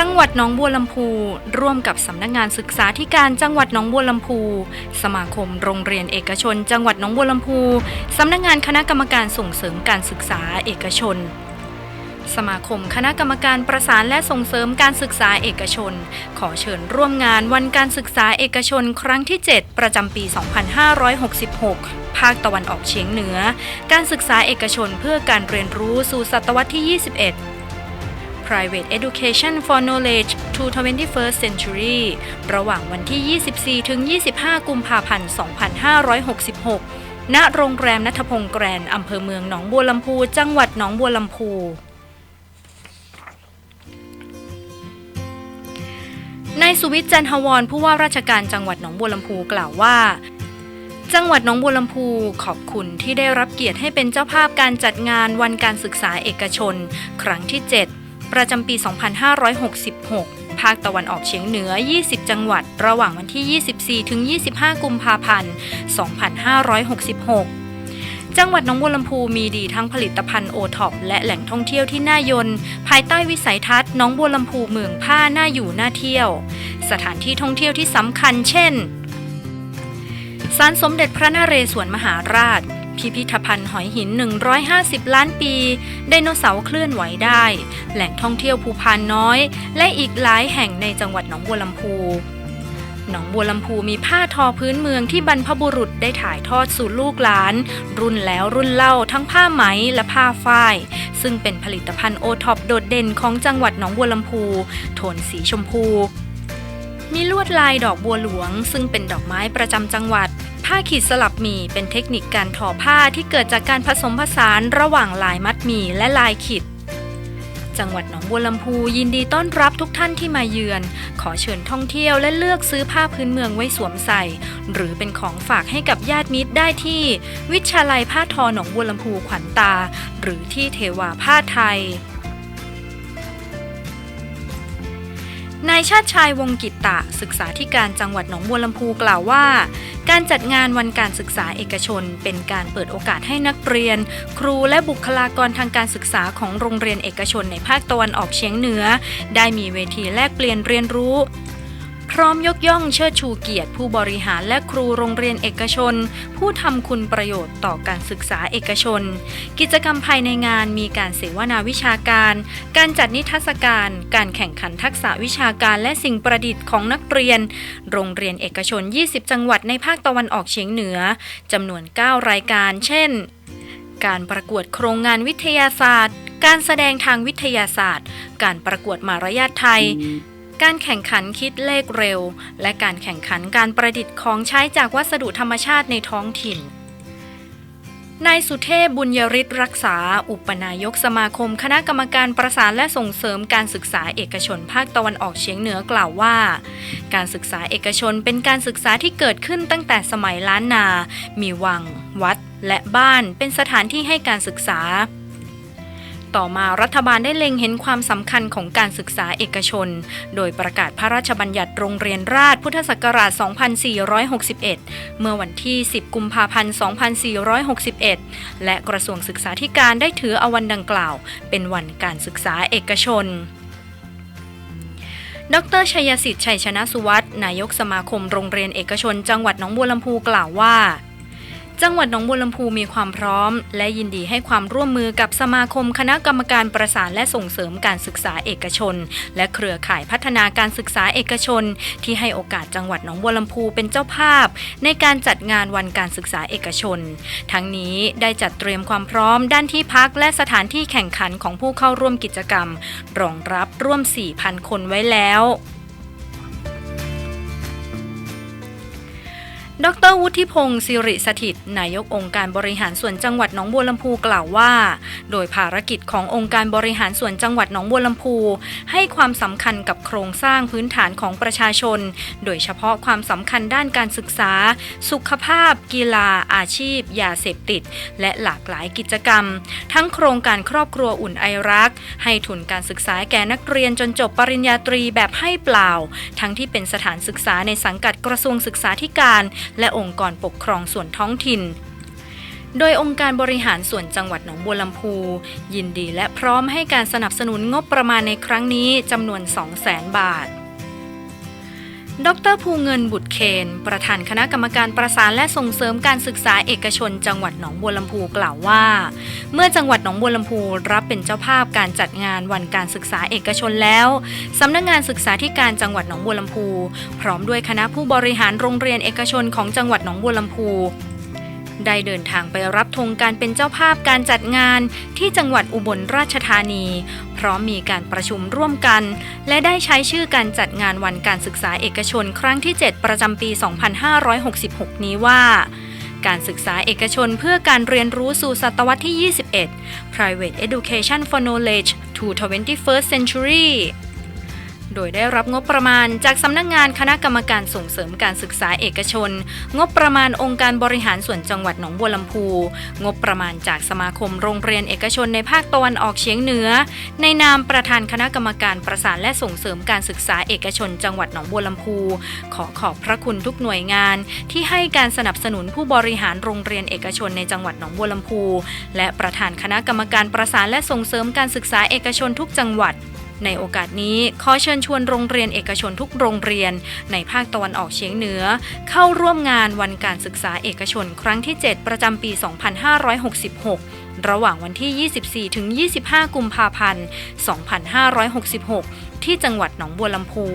จังหวัดหนองบัวลำพู ร่วมกับสำนักงานศึกษาธิการจังหวัดหนองบัวลำพู สมาคมโรงเรียนเอกชน จังหวัดหนองบัวลำพูสำนักงานคณะกรรมการส่งเสริมการศึกษาเอกชน สมาคมคณะกรรมการประสานและส่งเสริมการศึกษาเอกชน ขอเชิญร่วมงานวันการศึกษาเอกชนครั้งที่ 7 ประจำปี 2566ภาคตะวันออกเฉียงเหนือ การศึกษาเอกชนเพื่อการเรียนรู้สู่ศตวรรษที่ 21 Private Education for Knowledge to 21st Century ระหว่างวันที่ 24 ถึง 25 กุมภาพันธ์ 2566 ณ โรงแรมนัทพงศ์แกรน์อำเภอเมืองหนองบัวลำพู จังหวัดหนองบัวลำพูนายสุวิทย์จันทวรผู้ว่าราชการจังหวัดหนองบัวลำพูกล่าวว่า จังหวัดหนองบัวลำพูขอบคุณที่ได้รับเกียรติให้เป็นเจ้าภาพการจัดงานวันการศึกษาเอกชน ครั้งที่ 7 ประจำปี 2566 ภาคตะวันออกเฉียงเหนือ 20 จังหวัด ระหว่างวันที่ 24 ถึง 25 กุมภาพันธ์ 2566จังหวัดหนองบัวลำพูมีดีทั้งผลิตภัณฑ์โอท็อปและแหล่งท่องเที่ยวที่น่ายน ภายใต้วิสัยทัศน์หนองบัวลำพูเมืองผ้าน่าอยู่น่าเที่ยว สถานที่ท่องเที่ยวที่สำคัญเช่นศาลสมเด็จพระนเรศวรมหาราช พิพิธภัณฑ์หอยหิน 150 ล้านปี ไดโนเสาร์เคลื่อนไหวได้ แหล่งท่องเที่ยวภูพานน้อย และอีกหลายแห่งในจังหวัดหนองบัวลำพู หนองบัวลำพูมีผ้าทอพื้นเมืองที่บรรพบุรุษได้ถ่ายทอดสู่ลูกหลาน รุ่นแล้วรุ่นเล่าทั้งผ้าไหมและผ้าฝ้าย ซึ่งเป็นผลิตภัณฑ์โอท็อปโดดเด่นของจังหวัดหนองบัวลำพู โทนสีชมพูมีลวดลายดอกบัวหลวง ซึ่งเป็นดอกไม้ประจำจังหวัด ผ้าขีดสลับหมี่เป็นเทคนิคการทอผ้าที่เกิดจากการผสมผสานระหว่างลายมัดหมี่และลายขีดจังหวัดหนองบัวลำพูยินดีต้อนรับทุกท่านที่มาเยือน ขอเชิญท่องเที่ยวและเลือกซื้อผ้าพื้นเมืองไว้สวมใส่ หรือเป็นของฝากให้กับญาติมิตรได้ที่ วิชาลัยผ้าทอหนองบัวลำพูขวัญตา หรือที่เทวาผ้าไทย นายชาติชายวงกิตตะ ศึกษาธิการจังหวัดหนองบัวลำพูกล่าวว่า การจัดงานวันการศึกษาเอกชน เป็นการเปิดโอกาสให้นักเรียน ครูและบุคลากรทางการศึกษาของโรงเรียนเอกชนในภาคตะวันออกเฉียงเหนือ ได้มีเวทีแลกเปลี่ยนเรียนรู้ พร้อมยกย่องเชิดชูเกียรติผู้บริหารและครูโรงเรียนเอกชน ผู้ทำคุณประโยชน์ต่อการศึกษาเอกชน กิจกรรมภายในงานมีการเสวนาวิชาการ การจัดนิทรรศการ การแข่งขันทักษะวิชาการและสิ่งประดิษฐ์ของนักเรียน โรงเรียนเอกชน 20 จังหวัดในภาคตะวันออกเฉียงเหนือจำนวน 9 รายการ เช่น การประกวดโครงงานวิทยาศาสตร์ การแสดงทางวิทยาศาสตร์ การประกวดมารยาทไทย การแข่งขันคิดเลขเร็ว และการแข่งขันการประดิษฐ์ของใช้จากวัสดุธรรมชาติในท้องถิ่นนายสุเทพบุญยริศรักษา อุปนายกสมาคม คณะกรรมการประสานและส่งเสริมการศึกษาเอกชนภาคตะวันออกเฉียงเหนือกล่าวว่า การศึกษาเอกชนเป็นการศึกษาที่เกิดขึ้นตั้งแต่สมัยล้านนา มีวัง วัด และบ้านเป็นสถานที่ให้การศึกษา ต่อมารัฐบาลได้เล็งเห็นความสำคัญของการศึกษาเอกชน โดยประกาศพระราชบัญญัติโรงเรียนราชพุทธศักราช 2461 เมื่อวันที่ 10 กุมภาพันธ์ 2461 และกระทรวงศึกษาธิการได้ถือเอาวันดังกล่าว เป็นวันการศึกษาเอกชนดรชัยสิทธิ์ชัยชนะสุวัฒน์นายกสมาคมโรงเรียนเอกชน จังหวัดหนองบัวลำพูกล่าวว่า จังหวัดหนองบัวลำพูมีความพร้อม และยินดีให้ความร่วมมือกับสมาคมคณะกรรมการประสานและส่งเสริมการศึกษาเอกชน และเครือข่ายพัฒนาการศึกษาเอกชน ที่ให้โอกาสจังหวัดหนองบัวลำพูเป็นเจ้าภาพ ในการจัดงานวันการศึกษาเอกชน ทั้งนี้ได้จัดเตรียมความพร้อม ด้านที่พักและสถานที่แข่งขันของผู้เข้าร่วมกิจกรรม รองรับร่วม 4,000 คนไว้แล้ว ดรวุฒิพงศ์สิริสถิต นายกองค์การบริหารส่วนจังหวัดหนองบัวลำพูกล่าวว่า โดยภารกิจขององค์การบริหารส่วนจังหวัดหนองบัวลำพู ให้ความสำคัญกับโครงสร้างพื้นฐานของประชาชน โดยเฉพาะความสำคัญด้านการศึกษา สุขภาพ กีฬา อาชีพ ยาเสพติด และหลากหลายกิจกรรม ทั้งโครงการครอบครัวอุ่นไอรัก ให้ทุนการศึกษาแก่นักเรียนจนจบปริญญาตรีแบบให้เปล่า ทั้งที่เป็นสถานศึกษาในสังกัดกระทรวงศึกษาธิการและองค์กรปกครองส่วนท้องถิ่น โดยองค์การบริหารส่วนจังหวัดหนองบัวลำพู ยินดีและพร้อมให้การสนับสนุนงบประมาณในครั้งนี้จำนวน 200,000 บาท ดรภูเงินบุตรเคน ประธานคณะกรรมการประสานและส่งเสริมการศึกษาเอกชน จังหวัดหนองบัวลำพูกล่าวว่า เมื่อจังหวัดหนองบัวลำพูรับเป็นเจ้าภาพการจัดงานวันการศึกษาเอกชนแล้วสำนักงานศึกษาธิการจังหวัดหนองบัวลำพู พร้อมด้วยคณะผู้บริหารโรงเรียนเอกชนของจังหวัดหนองบัวลำพูได้เดินทางไปรับธงการเป็นเจ้าภาพการจัดงานที่จังหวัดอุบลราชธานี พร้อมมีการประชุมร่วมกัน และได้ใช้ชื่อการจัดงานวันการศึกษาเอกชนครั้งที่ 7 ประจำปี 2566 นี้ว่า การศึกษาเอกชนเพื่อการเรียนรู้สู่ศตวรรษที่ 21 Private Education for Knowledge to 21st Century โดยได้รับงบประมาณจากสำนักงงานคณะกรรมการส่งเสริมการศึกษาเอกชน งบประมาณองค์การบริหารส่วนจังหวัดหนองบัวลำพู งบประมาณจากสมาคมโรงเรียนเอกชนในภาคตะวันออกเฉียงเหนือ ในนามประธานคณะกรรมการประสานและส่งเสริมการศึกษาเอกชน จังหวัดหนองบัวลำพู ขอขอบพระคุณทุกหน่วยงาน ที่ให้การสนับสนุนผู้บริหารโรงเรียนเอกชนในจังหวัดหนองบัวลำพู และประธานคณะกรรมการประสานและส่งเสริมการศึกษาเอกชนทุกจังหวัด ในโอกาสนี้ขอเชิญชวนโรงเรียนเอกชนทุกโรงเรียน ในภาคตะวันออกเฉียงเหนือ เข้าร่วมงานวันการศึกษาเอกชนครั้งที่ 7 ประจำปี 2566 ระหว่างวันที่ 24 ถึง 25 กุมภาพันธ์ 2566 ที่จังหวัดหนองบัวลำพู